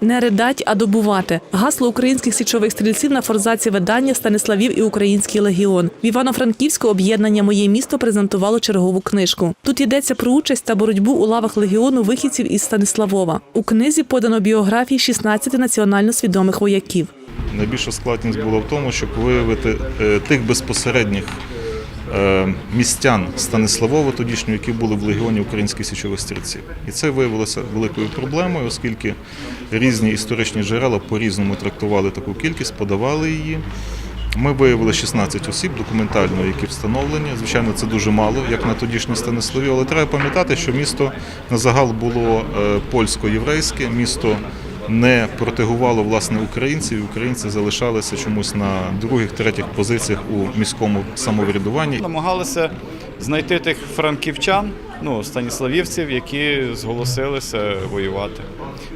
Не ридать, а добувати. Гасло українських січових стрільців на форзаці видання Станиславів і Український легіон. В Івано-Франківську об'єднання Моє місто презентувало чергову книжку. Тут йдеться про участь та боротьбу у лавах легіону вихідців із Станиславова. У книзі подано біографії 16 національно свідомих вояків. Найбільша складність була в тому, щоб виявити е, тих безпосередніх містян Станиславова тодішнього, які були в легіоні українських січових стрільців. І це виявилося великою проблемою, оскільки різні історичні джерела по-різному трактували таку кількість, подавали її. Ми виявили 16 осіб документально, які встановлені. Звичайно, це дуже мало, як на тодішній Станиславі, але треба пам'ятати, що місто на загал було е, польсько-єврейське, місто не протегувало власне українців, українці залишалися чомусь на других, третіх позиціях у міському самоврядуванні. Намагалися знайти тих франківчан, ну, станіславівців, які зголосилися воювати.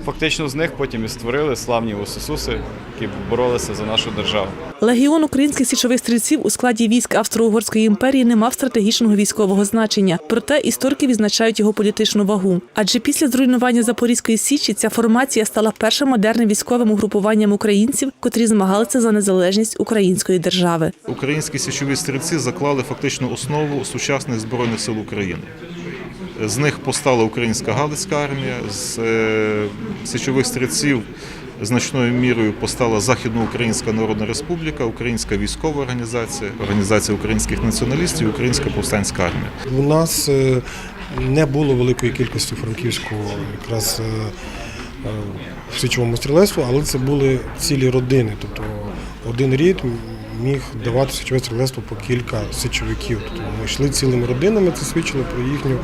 Фактично з них потім і створили славні ОССУСи, які боролися за нашу державу. Легіон українських січових стрільців у складі військ Австро-Угорської імперії не мав стратегічного військового значення. Проте історики відзначають його політичну вагу. Адже після зруйнування Запорізької січі ця формація стала першим модерним військовим угрупуванням українців, котрі змагалися за незалежність української держави. Українські січові стрільці заклали фактично основу сучасних збройних сил України. З них постала українська Галицька армія, з е, січових стрільців значною мірою постала Західноукраїнська Народна Республіка, Українська військова організація, організація українських націоналістів, Українська повстанська армія. У нас е, не було великої кількості франківського якраз е, в січовому стрілецтву, але це були цілі родини. Тобто один рід міг давати січове стрілецтво по кілька січовиків. Тобто ми йшли цілими родинами, це свідчило про їхню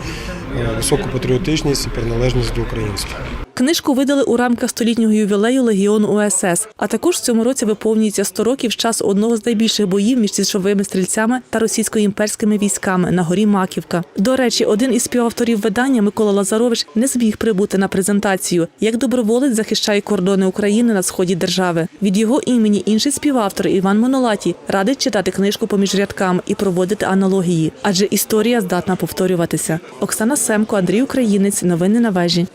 е, високу патріотичність і приналежність до українських. Книжку видали у рамках столітнього ювілею Легіону УСС. А також в цьому році виповнюється 100 років з часу одного з найбільших боїв між січовими стрільцями та російсько-імперськими військами на горі Маківка. До речі, один із співавторів видання Микола Лазарович не зміг прибути на презентацію. Як доброволець захищає кордони України на сході держави. Від його імені інший співавтор Іван Монолаті радить читати книжку поміж рядками і проводити аналогії, адже історія здатна повторюватися. Оксана Семко, Андрій Українець. Новини на вежі.